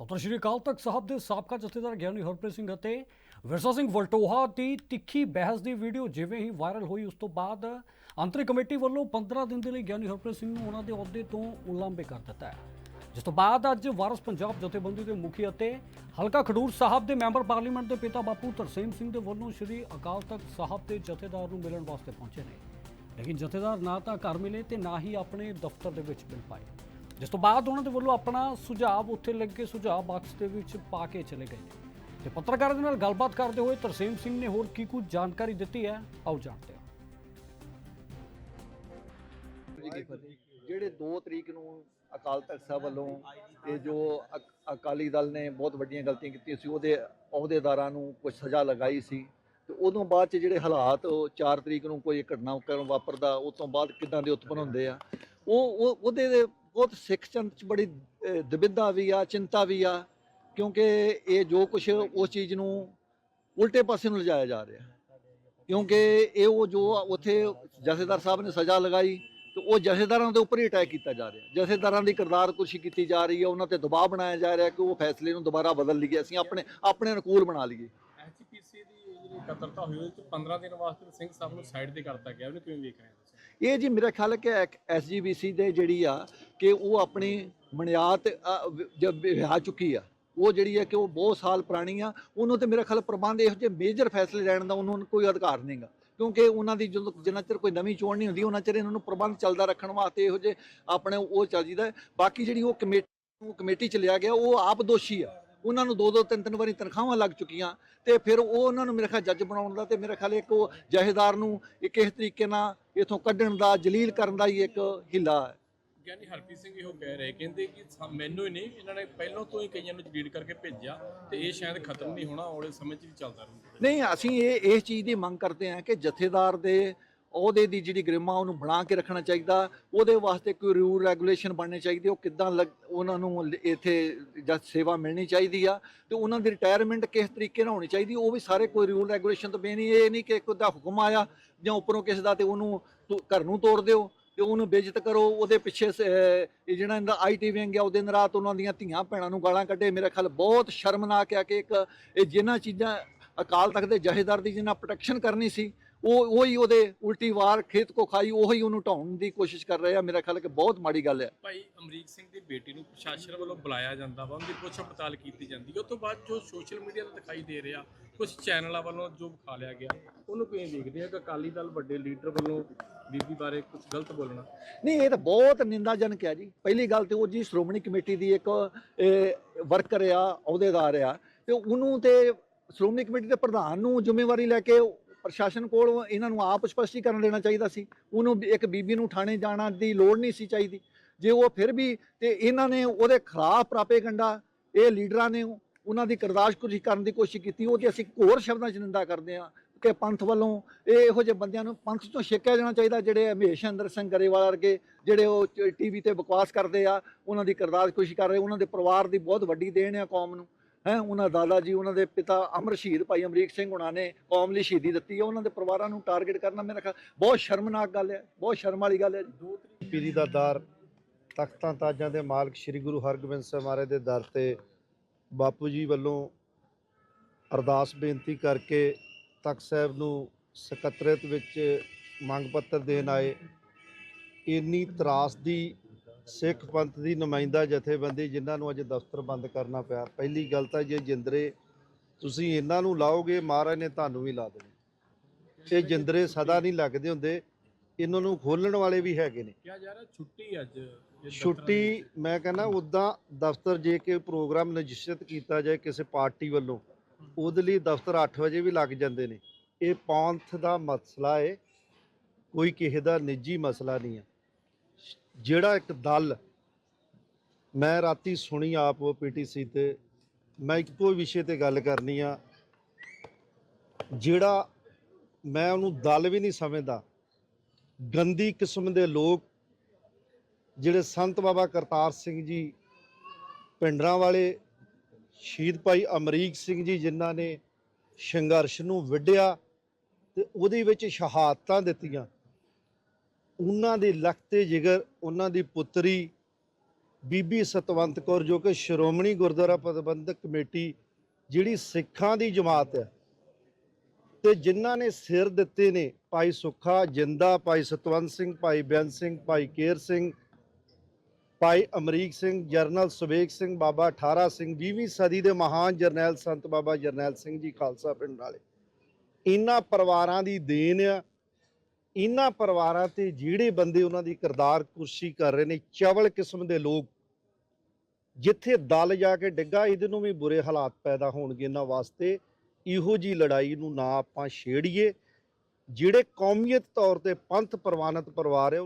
ਤਤਰ ਸ਼੍ਰੀ ਅਕਾਲ ਤਖਤ ਸਾਹਿਬ ਦੇ ਸਾਬਕਾ ਜਥੇਦਾਰ ਗਿਆਨੀ ਹਰਪ੍ਰੀਤ ਸਿੰਘ ਅਤੇ ਵਿਰਸਾ ਸਿੰਘ ਵਲਟੋਹਾ ਦੀ ਤਿੱਖੀ ਬਹਿਸ ਦੀ ਵੀਡੀਓ ਜਿਵੇਂ ਹੀ ਵਾਇਰਲ ਹੋਈ, ਉਸ ਤੋਂ ਬਾਅਦ ਅੰਤਰਿਕ ਕਮੇਟੀ ਵੱਲੋਂ 15 ਦਿਨ ਦੇ ਲਈ ਗਿਆਨੀ ਹਰਪ੍ਰੀਤ ਸਿੰਘ ਨੂੰ ਉਹਨਾਂ ਦੇ ਅਹੁਦੇ ਤੋਂ ਉਲਾਂਭੇ ਕਰ ਦਿੱਤਾ ਹੈ। ਜਿਸ ਤੋਂ ਬਾਅਦ ਅੱਜ ਵਾਰਸ ਪੰਜਾਬ ਜਥੇਬੰਦੀ ਦੇ ਮੁਖੀ ਅਤੇ ਹਲਕਾ ਖਡੂਰ ਸਾਹਿਬ ਦੇ ਮੈਂਬਰ ਪਾਰਲੀਮੈਂਟ ਦੇ ਪਿਤਾ ਬਾਪੂ ਤਰਸੇਮ ਸਿੰਘ ਦੇ ਵੱਲੋਂ ਸ਼੍ਰੀ ਅਕਾਲ ਤਖਤ ਸਾਹਿਬ ਦੇ ਜਥੇਦਾਰ ਨੂੰ ਮਿਲਣ ਵਾਸਤੇ ਪਹੁੰਚੇ ਨੇ। ਲੇਕਿਨ ਜਥੇਦਾਰ ਨਾ ਤਾਂ ਘਰ ਮਿਲੇ ਤੇ ਨਾ ਹੀ ਆਪਣੇ ਦਫ਼ਤਰ ਦੇ ਵਿੱਚ ਮਿਲ ਪਾਏ। ਜਿਸ ਤੋਂ ਬਾਅਦ ਉਹਨਾਂ ਦੇ ਵੱਲੋਂ ਆਪਣਾ ਸੁਝਾਅ ਉੱਥੇ ਲੱਗੇ ਸੁਝਾਅ ਬਾਕਸ ਦੇ ਵਿੱਚ ਪਾ ਕੇ ਚਲੇ ਗਏ। ਨੇ ਤੇ ਪੱਤਰਕਾਰਾਂ ਦੇ ਨਾਲ ਗੱਲਬਾਤ ਕਰਦੇ ਹੋਏ ਤਰਸੇਮ ਸਿੰਘ ਨੇ ਹੋਰ ਕੀ ਕੁਝ ਜਾਣਕਾਰੀ ਦਿੱਤੀ ਹੈ, ਆਓ ਜਾਣਦੇ ਹਾਂ। ਜਿਹੜੇ 2 ਤਰੀਕ ਨੂੰ ਅਕਾਲ ਤਖਤ ਸਾਹਿਬ ਵੱਲੋਂ ਇਹ ਜੋ ਅਕਾਲੀ ਦਲ ਨੇ ਬਹੁਤ ਵੱਡੀਆਂ ਗਲਤੀਆਂ ਕੀਤੀਆਂ ਸੀ, ਉਹਦੇ ਅਹੁਦੇਦਾਰਾਂ ਨੂੰ ਕੁਝ ਸਜ਼ਾ ਲਗਾਈ ਸੀ, ਤੇ ਉਦੋਂ ਬਾਅਦ ਚ ਜਿਹੜੇ ਹਾਲਾਤ ਉਹ 4 ਤਰੀਕ ਨੂੰ ਕੋਈ ਘਟਨਾ ਕਰਨ ਵਾਪਰਦਾ ਉਸ ਤੋਂ ਬਾਅਦ ਕਿਦਾਂ ਦੇ ਉਤਪਨ ਹੁੰਦੇ ਆ, ਉਹ, ਉਹ- ਉਹਦੇ ਬਹੁਤ ਸਿੱਖ ਚੰਤ ਚ ਬੜੀ ਦੁਬਿਧਾ ਵੀ ਆ, ਚਿੰਤਾ ਵੀ ਆ, ਕਿਉਂਕਿ ਇਹ ਜੋ ਕੁਝ ਉਸ ਚੀਜ਼ ਨੂੰ ਉਲਟੇ ਪਾਸੇ ਨੂੰ ਲਿਜਾਇਆ ਜਾ ਰਿਹਾ। ਕਿਉਂਕਿ ਇਹ ਉਹ ਜੋ ਉੱਥੇ ਜਥੇਦਾਰ ਸਾਹਿਬ ਨੇ ਸਜ਼ਾ ਲਗਾਈ ਤੇ ਉਹ ਜਥੇਦਾਰਾਂ ਦੇ ਉੱਪਰ ਹੀ ਅਟੈਕ ਕੀਤਾ ਜਾ ਰਿਹਾ। ਜਥੇਦਾਰਾਂ ਦੀ ਕਿਰਦਾਰ ਕੁਰਸੀ ਕੀਤੀ ਜਾ ਰਹੀ ਹੈ, ਉਹਨਾਂ ਤੇ ਦਬਾਅ ਬਣਾਇਆ ਜਾ ਰਿਹਾ ਕਿ ਉਹ ਫੈਸਲੇ ਨੂੰ ਦੁਬਾਰਾ ਬਦਲ ਲਈਏ, ਅਸੀਂ ਆਪਣੇ ਆਪਣੇ ਅਨੁਕੂਲ ਬਣਾ ਲਈਏ। ਐਚਪੀਸੀ ਦੀ ਜਿਹੜੀ ਇਕੱਤਰਤਾ ਹੋਈ ਉਹਦੇ 15 ਦਿਨ ਵਾਸਤੇ ਸਿੰਘ ਸਾਹਿਬ ਨੂੰ ਸਾਈਡ ਤੇ ਕਰਤਾ ਗਿਆ, ਉਹਨੂੰ ਕਿਵੇਂ ਵੇਖ ਰਹੇ ਇਹ ਜੀ ਮੇਰਾ ਖਿਆਲ ਹੈ ਕਿ ਐਸਜੀਬੀਸੀ ਦੇ ਜਿਹੜੀ ਆ ਕਿ ਉਹ ਆਪਣੀ ਮਨਿਆਤ ਅ, ਵਿਆਹ ਚੁੱਕੀ ਆ। ਉਹ ਜਿਹੜੀ ਹੈ ਕਿ ਉਹ ਬਹੁਤ ਸਾਲ ਪੁਰਾਣੀ ਆ। ਉਹਨੂੰ ਤੇ ਮੇਰਾ ਖਿਆਲ ਪ੍ਰਬੰਧ ਇਹੋ ਜਿਹੇ ਮੇਜਰ ਫੈਸਲੇ ਲੈਣ ਦਾ ਉਹਨਾਂ ਨੂੰ ਕੋਈ ਅਧਿਕਾਰ ਨਹੀਂਗਾ ਕਿਉਂਕਿ ਉਹਨਾਂ ਦੀ ਜਦੋਂ ਜਿੰਨਾ ਚਿਰ ਕੋਈ ਨਵੀਂ ਚੋਣ ਨਹੀਂ ਹੁੰਦੀ ਉਹਨਾਂ ਚਿਰ ਇਹਨਾਂ ਨੂੰ ਪ੍ਰਬੰਧ ਚੱਲਦਾ ਰੱਖਣ ਵਾਸਤੇ ਇਹੋ ਜਿਹੇ ਆਪਣੇ ਉਹ ਚੱਲਦਾ ਹੈ। ਬਾਕੀ ਜਿਹੜੀ ਉਹ ਕਮੇਟੀ ਉਹ ਕਮੇਟੀ ਚ ਲਿਆ ਗਿਆ ਉਹ ਆਪ ਦੋਸ਼ੀ ਆ। ਉਹਨਾਂ ਨੂੰ ਦੋ ਦੋ ਤਿੰਨ ਤਿੰਨ ਵਾਰੀ ਤਨਖਾਹਾਂ ਲੱਗ ਚੁੱਕੀਆਂ ਤੇ ਫਿਰ ਉਹ ਉਹਨਾਂ ਨੂੰ ਮੇਰੇ ਖਿਆਲ ਜੱਜ ਬਣਾਉਣ ਦਾ ਤੇ ਮੇਰੇ ਖਿਆਲ ਇੱਕ ਉਹ ਜਹੇਦਾਰ ਨੂੰ ਇੱਕ ਇਸ ਤਰੀਕੇ ਨਾਲ ਇਥੋਂ ਕੱਢਣ ਦਾ ਜਲੀਲ ਕਰਨ ਦਾ ਹੀ ਇੱਕ ਹਿੱਲਾ ਹੈ। ਗਿਆਨੀ ਹਰਪ੍ਰੀਤ ਸਿੰਘ ਇਹੋ ਕਹਿ ਰਹੇ ਕਹਿੰਦੇ ਕਿ ਮੈਨੂੰ ਹੀ ਨਹੀਂ ਇਹਨਾਂ ਨੇ ਪਹਿਲਾਂ ਤੋਂ ਹੀ ਕਈਆਂ ਨੂੰ ਜਲੀਡ ਕਰਕੇ ਭੇਜਿਆ ਤੇ ਇਹ ਸ਼ਾਇਦ ਖਤਮ ਨਹੀਂ ਹੋਣਾ ਆਉਣੇ ਸਮੇਂ 'ਚ ਵੀ ਚੱਲਦਾ ਰਹੂਗਾ ਨਹੀਂ ਅਸੀਂ ਇਹ ਇਸ ਚੀਜ਼ ਦੀ ਮੰਗ ਕਰਦੇ ਹਾਂ ਕਿ ਜਥੇਦਾਰ ਦੇ ਉਹਦੇ ਦੀ ਜਿਹੜੀ ਗਰਿਮਾ ਉਹਨੂੰ ਬਣਾ ਕੇ ਰੱਖਣਾ ਚਾਹੀਦਾ, ਉਹਦੇ ਵਾਸਤੇ ਕੋਈ ਰੂਲ ਰੈਗੂਲੇਸ਼ਨ ਬਣਨੇ ਚਾਹੀਦੇ, ਉਹ ਕਿੱਦਾਂ ਲੱਗ- ਉਹਨਾਂ ਨੂੰ ਇੱਥੇ ਜਦ ਸੇਵਾ ਮਿਲਣੀ ਚਾਹੀਦੀ ਆ, ਤੇ ਉਹਨਾਂ ਦੀ ਰਿਟਾਇਰਮੈਂਟ ਕਿਸ ਤਰੀਕੇ ਨਾਲ ਹੋਣੀ ਚਾਹੀਦੀ, ਉਹ ਵੀ ਸਾਰੇ ਕੋਈ ਰੂਲ ਰੈਗੂਲੇਸ਼ਨ ਤੋਂ ਬੇਨੀ ਇਹ ਨਹੀਂ ਕਿ ਇੱਕ ਦਾ ਹੁਕਮ ਆਇਆ ਜਾਂ ਉੱਪਰੋਂ ਕਿਸੇ ਦਾ ਤੇ ਉਹਨੂੰ ਤੁ- ਘਰ ਨੂੰ ਤੋੜ ਦਿਓ, ਤੇ ਉਹਨੂੰ ਬੇਇੱਜ਼ਤ ਕਰੋ, ਉਹਦੇ ਪਿੱਛੇ ਸ- ਇਹ ਜਿਹੜਾ ਇਹਦਾ ਆਈਟੀ ਵਿੰਗ ਆ ਉਹ ਦਿਨ ਰਾਤ ਉਹਨਾਂ ਦੀਆਂ ਧੀਆਂ ਭੈਣਾਂ ਨੂੰ ਗਾਲਾਂ ਕੱਢੇ, ਮੇਰੇ ਖਿਆਲ ਬਹੁਤ ਸ਼ਰਮਨਾਕ ਆ ਕਿ ਇੱਕ ਇਹ ਜਿਨ੍ਹਾਂ ਚੀਜ਼ਾਂ ਅਕਾਲ ਤਖਤ ਦੇ ਜਹੇਦਾਰ ਦੀ ਜਿਹਨਾਂ ਪ੍ਰੋਟੈਕਸ਼ਨ ਕਰਨੀ ਸੀ ਉਹ ਉਹੀ ਉਹਦੇ ਉਲਟੀ ਵਾਰ ਖੇਤ ਕੋ ਖਾਈ ਉਹੀ ਉਹਨੂੰ ਢਾਉਣ ਦੀ ਕੋਸ਼ਿਸ਼ ਕਰ ਰਹੇ ਆ। ਮੇਰਾ ਖਿਆਲ ਹੈ ਕਿ ਬਹੁਤ ਮਾੜੀ ਗੱਲ ਹੈ। ਭਾਈ ਅਮਰੀਕ ਸਿੰਘ ਦੀ ਬੇਟੀ ਨੂੰ ਪ੍ਰਸ਼ਾਸਨ ਵੱਲੋਂ ਬੁਲਾਇਆ ਜਾਂਦਾ ਵਾ ਉਹਦੀ ਪੁੱਛ ਪੜਤਾਲ ਕੀਤੀ ਜਾਂਦੀ ਹੈ। ਉਸ ਤੋਂ ਬਾਅਦ ਜੋ ਸੋਸ਼ਲ ਮੀਡੀਆ ਤੇ ਦਿਖਾਈ ਦੇ ਰਿਹਾ ਕੁਝ ਚੈਨਲਾਂ ਵੱਲੋਂ ਜੋ ਵਿਖਾ ਲਿਆ ਗਿਆ ਉਹਨੂੰ ਕਿਵੇਂ ਦੇਖਦੇ ਆ ਕਿ ਅਕਾਲੀ ਦਲ ਵੱਡੇ ਲੀਡਰ ਵੱਲੋਂ ਬੀਬੀ ਬਾਰੇ ਕੁਝ ਗਲਤ ਬੋਲਣਾ? ਨਹੀਂ ਇਹ ਤਾਂ ਬਹੁਤ ਨਿੰਦਾਜਨਕ ਹੈ ਜੀ। ਪਹਿਲੀ ਗੱਲ ਤੇ ਉਹ ਜੀ ਸ਼੍ਰੋਮਣੀ ਕਮੇਟੀ ਦੀ ਇੱਕ ਵਰਕਰ ਆ ਅਹੁਦੇਦਾਰ ਆ। ਤੇ ਉਹਨੂੰ ਤੇ ਸ਼੍ਰੋਮਣੀ ਕਮੇਟੀ ਦੇ ਪ੍ਰਧਾਨ ਨੂੰ ਜ਼ਿੰਮੇਵਾਰੀ ਲੈ ਕੇ ਪ੍ਰਸ਼ਾਸਨ ਕੋਲ ਇਹਨਾਂ ਨੂੰ ਆਪ ਸਪਸ਼ਟੀਕਰਨ ਦੇਣਾ ਚਾਹੀਦਾ ਸੀ ਉਹਨੂੰ ਇੱਕ ਬੀਬੀ ਨੂੰ ਥਾਣੇ ਜਾਣਾ ਦੀ ਲੋੜ ਨਹੀਂ ਸੀ ਚਾਹੀਦੀ ਜੇ ਉਹ ਫਿਰ ਵੀ ਤੇ ਇਹਨਾਂ ਨੇ ਉਹਦੇ ਖਿਲਾਫ ਪ੍ਰਾਪੇਗੰਡਾ ਇਹ ਲੀਡਰਾਂ ਨੇ ਉਹਨਾਂ ਦੀ ਕਰਦਾਸ਼ਕੁਰੀ ਕਰਨ ਦੀ ਕੋਸ਼ਿਸ਼ ਕੀਤੀ ਉਹਦੀ ਅਸੀਂ ਹੋਰ ਸ਼ਬਦਾਂ 'ਚ ਨਿੰਦਾ ਕਰਦੇ ਹਾਂ ਕਿ ਪੰਥ ਵੱਲੋਂ ਇਹ ਇਹੋ ਜਿਹੇ ਬੰਦਿਆਂ ਨੂੰ ਪੰਥ ਤੋਂ ਛੇਕਿਆ ਜਾਣਾ ਚਾਹੀਦਾ ਜਿਹੜੇ ਹਮੇਸ਼ਾ ਅੰਦਰ ਸਿੰਘ ਗਰੇਵਾਲ ਵਰਗੇ ਜਿਹੜੇ ਉਹ ਟੀਵੀ ਤੇ ਬਕਵਾਸ ਕਰਦੇ ਆ ਉਹਨਾਂ ਦੀ ਕਰਦਾਸਕੁਸ਼ੀ ਕਰ ਰਹੇ ਉਹਨਾਂ ਦੇ ਪਰਿਵਾਰ ਦੀ ਬਹੁਤ ਵੱਡੀ ਦੇਣ ਆ ਕੌਮ ਨੂੰ ਹੈ, ਉਹਨਾਂ ਦਾਦਾ ਜੀ, ਉਹਨਾਂ ਦੇ ਪਿਤਾ ਅਮਰ ਸ਼ਹੀਦ ਭਾਈ ਅਮਰੀਕ ਸਿੰਘ ਉਹਨਾਂ ਨੇ ਕੌਮ ਲਈ ਸ਼ਹੀਦੀ ਦਿੱਤੀ ਹੈ। ਉਹਨਾਂ ਦੇ ਪਰਿਵਾਰਾਂ ਨੂੰ ਟਾਰਗੇਟ ਕਰਨਾ ਮੇਰਾ ਖਿਆਲ, ਬਹੁਤ ਸ਼ਰਮਨਾਕ ਗੱਲ ਹੈ, ਬਹੁਤ ਸ਼ਰਮ ਵਾਲੀ ਗੱਲ ਹੈ ਜੀ। ਦੋ ਤਰੀਕ ਪੀਰੀ ਦਾ ਦਰ, ਤਖਤਾਂ ਤਾਜਾਂ ਦੇ ਮਾਲਕ ਸ੍ਰੀ ਗੁਰੂ ਹਰਗੋਬਿੰਦ ਸਾਹਿਬ ਮਹਾਰਾਜ ਦੇ ਦਰ ਤੇ ਬਾਪੂ ਜੀ ਵੱਲੋਂ ਅਰਦਾਸ ਬੇਨਤੀ ਕਰਕੇ ਤਖਤ ਸਾਹਿਬ ਨੂੰ ਸਕੱਤਰੇਤ ਵਿੱਚ ਮੰਗ ਪੱਤਰ ਦੇਣ ਆਏ। ਇੰਨੀ ਤਰਾਸ ਦੀ ਸਿੱਖ ਪੰਥ ਦੀ ਨੁਮਾਇੰਦਾ ਜਥੇਬੰਦੀ ਜਿਨ੍ਹਾਂ ਨੂੰ ਅੱਜ ਦਫ਼ਤਰ ਬੰਦ ਕਰਨਾ ਪਿਆ ਪਹਿਲੀ ਗੱਲ ਤਾਂ ਜੇ ਜਿੰਦਰੇ ਤੁਸੀਂ ਇਹਨਾਂ ਨੂੰ ਲਾਓਗੇ ਮਹਾਰਾਜ ਨੇ ਤੁਹਾਨੂੰ ਵੀ ਲਾ ਦੇਣੇ। ਇਹ ਜਿੰਦਰੇ ਸਦਾ ਨਹੀਂ ਲੱਗਦੇ ਹੁੰਦੇ ਇਹਨਾਂ ਨੂੰ ਖੋਲਣ ਵਾਲੇ ਵੀ ਹੈਗੇ ਨੇ। ਕਿਹਾ ਜਾ ਰਿਹਾ ਛੁੱਟੀ ਅੱਜ ਛੁੱਟੀ ਮੈਂ ਕਹਿੰਦਾ ਉਦਾਂ ਦਫ਼ਤਰ ਜੇ ਕਿ ਪ੍ਰੋਗਰਾਮ ਨਿਸ਼ਚਿਤ ਕੀਤਾ ਜਾਏ ਕਿਸੇ ਪਾਰਟੀ ਵੱਲੋਂ ਉਹਦੇ ਲਈ ਦਫ਼ਤਰ 8 ਵਜੇ ਵੀ ਲੱਗ ਜਾਂਦੇ ਨੇ। ਇਹ ਪੰਥ ਦਾ ਮਸਲਾ ਏ ਕੋਈ ਕਿਸੇ ਦਾ ਨਿੱਜੀ ਮਸਲਾ ਨਹੀਂ ਆ ਜਿਹੜਾ ਇੱਕ ਦਲ ਮੈਂ ਰਾਤੀ ਸੁਣੀ ਆਪ ਉਹ ਪੀਟੀਸੀ ਤੇ, ਮੈਂ ਇੱਕੋ ਵਿਸ਼ੇ ਤੇ ਗੱਲ ਕਰਨੀ ਆ। ਜਿਹੜਾ ਮੈਂ ਉਹਨੂੰ ਦਲ ਵੀ ਨਹੀਂ ਸਮਝਦਾ, ਗੰਦੀ ਕਿਸਮ ਦੇ ਲੋਕ ਜਿਹੜੇ ਸੰਤ ਬਾਬਾ ਕਰਤਾਰ ਸਿੰਘ ਜੀ ਪਿੰਡਰਾਂ ਵਾਲੇ, ਸ਼ਹੀਦ ਭਾਈ ਅਮਰੀਕ ਸਿੰਘ ਜੀ ਜਿਨ੍ਹਾਂ ਨੇ ਸੰਘਰਸ਼ ਨੂੰ ਵਿੱਢਿਆ ਤੇ ਉਹਦੇ ਵਿੱਚ ਸ਼ਹਾਦਤਾਂ ਦਿੱਤੀਆਂ। ਉਹਨਾਂ ਦੇ ਲਖਤੇ ਜਿਗਰ, ਉਹਨਾਂ ਦੀ ਪੁੱਤਰੀ ਬੀਬੀ ਸਤਵੰਤ ਕੌਰ, ਜੋ ਕਿ ਸ਼੍ਰੋਮਣੀ ਗੁਰਦੁਆਰਾ ਪ੍ਰਬੰਧਕ ਕਮੇਟੀ, ਜਿਹੜੀ ਸਿੱਖਾਂ ਦੀ ਜਮਾਤ ਹੈ। ਤੇ ਜਿਨ੍ਹਾਂ ਨੇ ਸਿਰ ਦਿੱਤੇ ਨੇ, ਭਾਈ ਸੁੱਖਾ, ਜਿੰਦਾ, ਭਾਈ ਸਤਵੰਤ ਸਿੰਘ, ਭਾਈ ਬੇਅੰਤ ਸਿੰਘ, ਭਾਈ ਕੇਰ ਸਿੰਘ, ਭਾਈ ਅਮਰੀਕ ਸਿੰਘ, ਜਰਨਲ ਸੁਬੇਗ ਸਿੰਘ, ਬਾਬਾ 18 ਸਿੰਘ 20ਵੀਂ ਸਦੀ ਦੇ ਮਹਾਨ ਜਰਨੈਲ ਸੰਤ ਬਾਬਾ ਜਰਨੈਲ ਸਿੰਘ ਜੀ ਖਾਲਸਾ ਪਿੰਡ ਵਾਲੇ। ਇਹਨਾਂ ਪਰਿਵਾਰਾਂ ਦੀ ਦੇਣ ਆ ਇਹਨਾਂ ਪਰਿਵਾਰਾਂ ਤੇ ਜਿਹੜੇ ਬੰਦੇ ਉਹਨਾਂ ਦੀ ਕਿਰਦਾਰ ਕੁਰਸੀ ਕਰ ਰਹੇ ਨੇ, ਚਵਲ ਕਿਸਮ ਦੇ ਲੋਕ, ਜਿੱਥੇ ਦਲ ਜਾ ਕੇ ਡਿੱਗਾ, ਇਹਦੇ ਨੂੰ ਵੀ ਬੁਰੇ ਹਾਲਾਤ ਪੈਦਾ ਹੋਣਗੇ ਇਹਨਾਂ ਵਾਸਤੇ। ਇਹੋ ਜੀ ਲੜਾਈ ਨੂੰ ਨਾ ਆਪਾਂ ਛੇੜੀਏ। ਜਿਹੜੇ ਕੌਮੀਅਤ ਤੌਰ ਤੇ ਪੰਥ ਪ੍ਰਵਾਨਿਤ ਪਰਿਵਾਰ ਹੈ